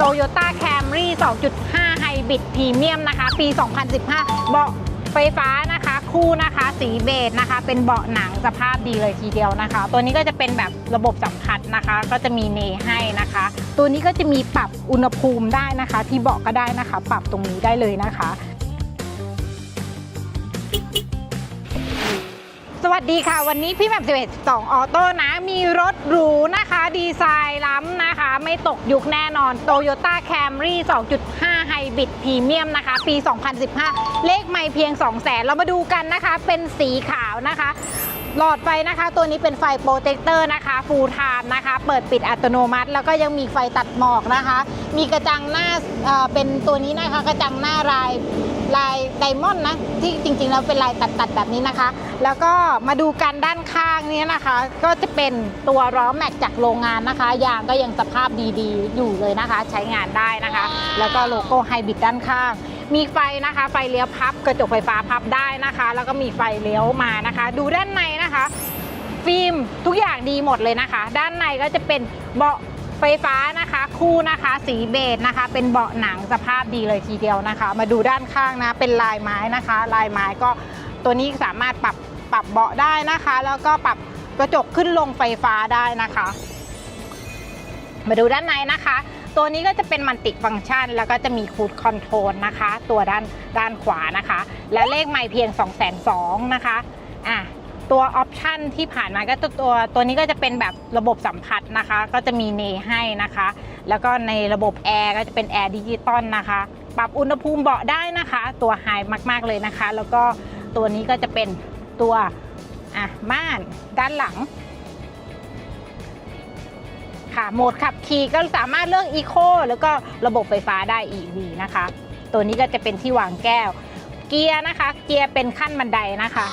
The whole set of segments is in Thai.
Toyota Camry 2.5 Hybrid Premium นะคะ ปี 2015 เบาะไฟฟ้านะคะคู่นะคะ สีเบจนะคะ เป็นเบาะหนังสภาพดีเลยทีเดียวนะคะ ตัวนี้ก็จะเป็นแบบระบบสัมผัสนะคะ ก็จะมีเนให้นะคะ ตัวนี้ก็จะมีปรับอุณหภูมิได้นะคะ ที่เบาะก็ได้นะคะ ปรับตรงนี้ได้เลยนะคะ ดีค่ะ วันนี้พี่แหม่ม11 2ออโต้นะ มีรถหรูนะคะ ดีไซน์ล้ำนะคะ ไม่ตกยุคแน่นอน Toyota Camry 2.5 Hybrid Premium นะคะ ปี 2015 เลขไม่เพียง 200,000เรามาดูกันนะคะ เป็นสีขาวนะคะ หลอดไฟนะคะ ตัวนี้เป็นไฟโปรเทคเตอร์นะคะ ฟูลไทม์นะคะ เปิดปิดอัตโนมัติ แล้วก็ยังมีไฟตัดหมอกนะคะ มีกระจังหน้าเอ่อเป็นตัวนี้นะคะกระจังหน้าลายลายไดมอนด์นะที่จริงๆแล้วเป็นลายตัดๆแบบนี้นะคะ แล้วก็มาดูกันด้านข้างนี้นะคะ ก็จะเป็นตัวล้อแม็กจากโรงงานนะคะยางก็ยังสภาพดีๆ อยู่เลยนะคะ ใช้งานได้นะคะ แล้วก็โลโก้ไฮบริดด้านข้าง มีไฟนะคะ ไฟเลี้ยวพับกระจกไฟฟ้าพับได้นะคะ แล้วก็มีไฟเลี้ยวมานะคะ ดูด้านในนะคะ ฟิล์มทุกอย่างดีหมดเลยนะคะ ด้านในก็จะเป็นเบาะไฟฟ้านะคะ คู่นะคะสีเบจนะคะ เป็นเบาะหนังสภาพดีเลยทีเดียวนะคะ มาดูด้านข้างนะเป็นลายไม้นะคะ ลายไม้ก็ตัวนี้สามารถปรับปรับเบาะได้นะคะ แล้วก็ปรับกระจกขึ้นลงไฟฟ้าได้นะคะ มาดูด้านในนะคะ ตัวนี้ก็จะเป็นมันติฟังก์ชัน แล้วก็จะมีคูดคอนโทรลนะคะ ตัวด้านด้านขวานะคะ และเลขไม่เพียง 2 2 0 0 0นะคะอะตัวออปชันที่ผ่านมาก็ตัวตัวนี้ก็จะเป็นแบบระบบสัมผัสนะคะ ก็จะมีเนให้นะคะ แล้วก็ในระบบแอร์ก็จะเป็นแอร์ดิจิตอลนะคะ ปรับอุณหภูมิเบาะได้นะคะ ตัวไฮมาก ๆ เลยนะคะ แล้วก็ตัวนี้ก็จะเป็นตัวอะม่านด้านหลัง ค่ะ โหมดขับขี่ก็สามารถเลือก Eco แล้วก็ระบบไฟฟ้าได้ EV นะคะ ตัวนี้ก็จะเป็นที่วางแก้ว เกียร์นะคะ เกียร์เป็นขั้นบันไดนะคะ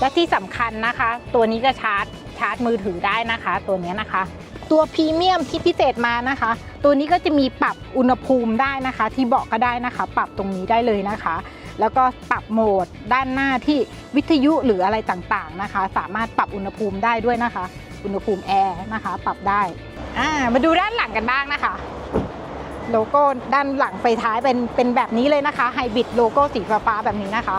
และที่สำคัญนะคะ ตัวนี้ก็ชาร์จชาร์จมือถือได้นะคะ ตัวนี้นะคะ ตัวพรีเมียมที่พิเศษมานะคะ ตัวนี้ก็จะมีปรับอุณหภูมิได้นะคะ ที่เบาะก็ได้นะคะ ปรับตรงนี้ได้เลยนะคะแล้วก็ปรับโหมดด้านหน้าที่วิทยุหรืออะไรต่างๆนะคะ สามารถปรับอุณหภูมิได้ด้วยนะคะ อุณหภูมิแอร์นะคะ ปรับได้อ่ามาดูด้านหลังกันบ้างนะคะ โลโก้ด้านหลังไฟท้ายเป็นเป็นแบบนี้เลยนะคะไฮบริดโลโก้สีฟ้าแบบนี้นะคะ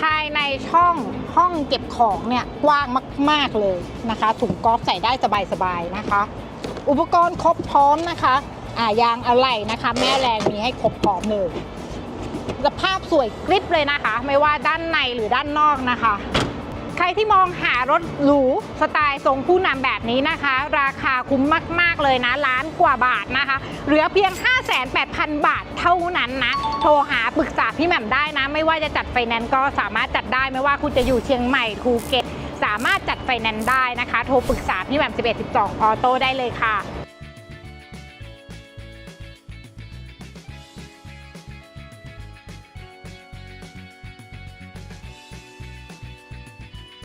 ภายในช่องห้องเก็บของเนี่ยกว้างมาก ๆเลยนะคะ ถุงกอล์ฟใส่ได้สบายๆนะคะ อุปกรณ์ครบพร้อมนะคะอ่ายางอะไหล่นะคะ แม่แรงมีให้ครบพร้อมเลยสภาพสวยกริบเลยนะคะ ไม่ว่าด้านในหรือด้านนอกนะคะ ใครที่มองหารถหรูสไตล์ทรงผู้นำแบบนี้นะคะ ราคาคุ้มมาก ๆ เลยนะ ล้านกว่าบาทนะคะ เหลือเพียง 58,000 บาทเท่านั้นนะ โทรหาปรึกษาพี่แหม่มได้นะ ไม่ว่าจะจัดไฟแนนซ์ก็สามารถจัดได้ไม่ว่าคุณจะอยู่เชียงใหม่ภูเก็ตสามารถจัดไฟแนนซ์ได้นะคะ โทรปรึกษาพี่แหม่ม11 12 ออโต้ได้เลยค่ะ